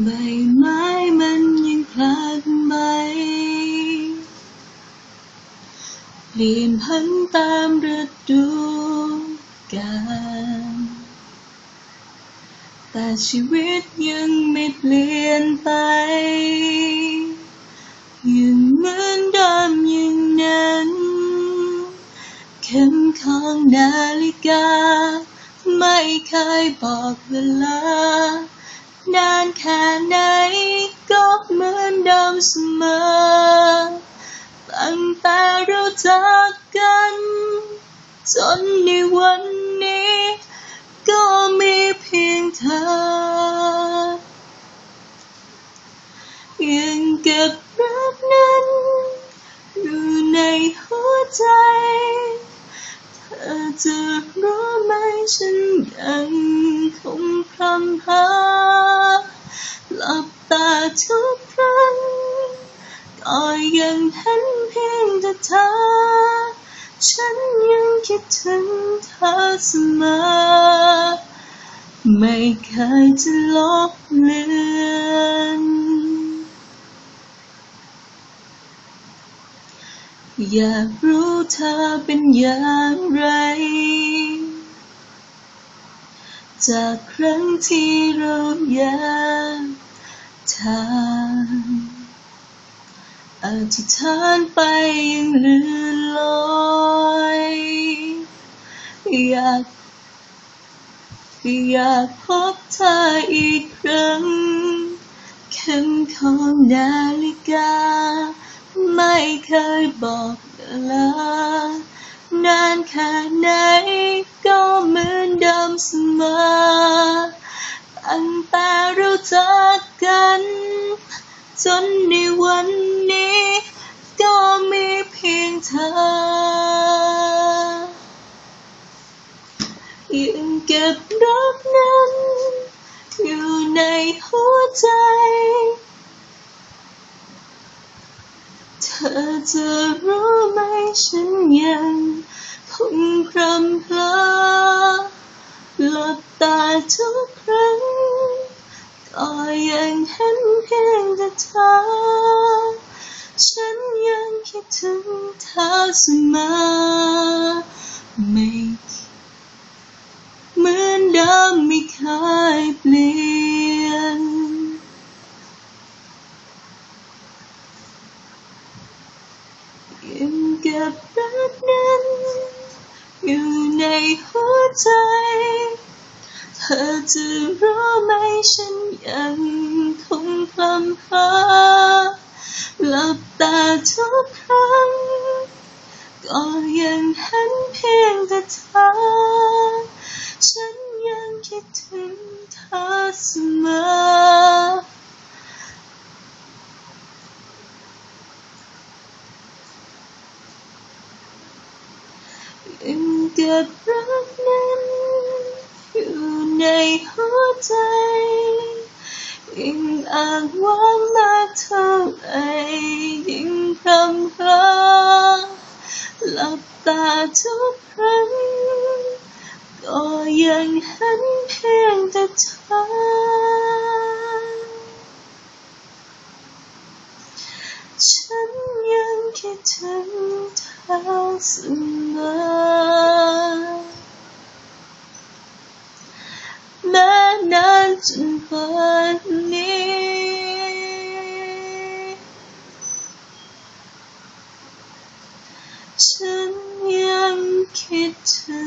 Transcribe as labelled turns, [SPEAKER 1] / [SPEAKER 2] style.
[SPEAKER 1] ใบไม้มันยังพลาดใบเปลี่ยนพันตามฤดูกาลแต่ชีวิตยังไม่เปลี่ยนไป ยังเหมือนเดิมอย่างนั้นเข็มของนาฬิกา ไม่เคยบอกเวลา นานแค่ไหนก็เหมือนเดิมเสมอ ตั้งแต่เราจากกัน จนในวันนี้ ก็มีเพียงเธอ ยังเก็บรักนั้นอยู่ในหัวใจเธอจะรู้ไหมฉันยังคงพรำหา ยังเห็นเพียงแต่เธอ ฉันยังคิดถึงเธอเสมอ ไม่เคยจะลบเลือนอยากรู้เธอเป็นอย่างไร จากครั้งที่เราแยกทาง อธิษฐานไปยังลื่นลอยอยากอยากพบเธออีกครั้งเข็มของนาฬิกา ไม่เคยบอกลานานแค่ไหน จนในวันนี้ ก็มีเพียงเธอยังเก็บรักนั้น อยู่ในหัวใจ เธอจะรู้ไหมฉันยังคงพรำเพลอหลับตาทุกครั้ง ก็ยังเห็นเพียงแต่เธอ ฉันยังคิดถึงเธอเสมอไม่เหมือนเดิมไม่เคยเปลี่ยน ยังเก็บรักนั้นอยู่ในหัวใจ อจะรู้ไหมฉันยังคงคลำหาหลับตาทุกครั้ง ก็ยังเห็นเพียงแต่เธอ ฉันยังคิดถึงเธอเสมอยังเก็บรักนั้น ในหัวใจยิ่งอ่างว่างมากเท่าไหรยิ่งพรำเพลอหลับตาทุกครั้งก็ยังเห็นเพียงแต่เธอฉันยังคิดถึงเธอเสมอ แม้นาน จนวันนี้ฉันยังคิดถึ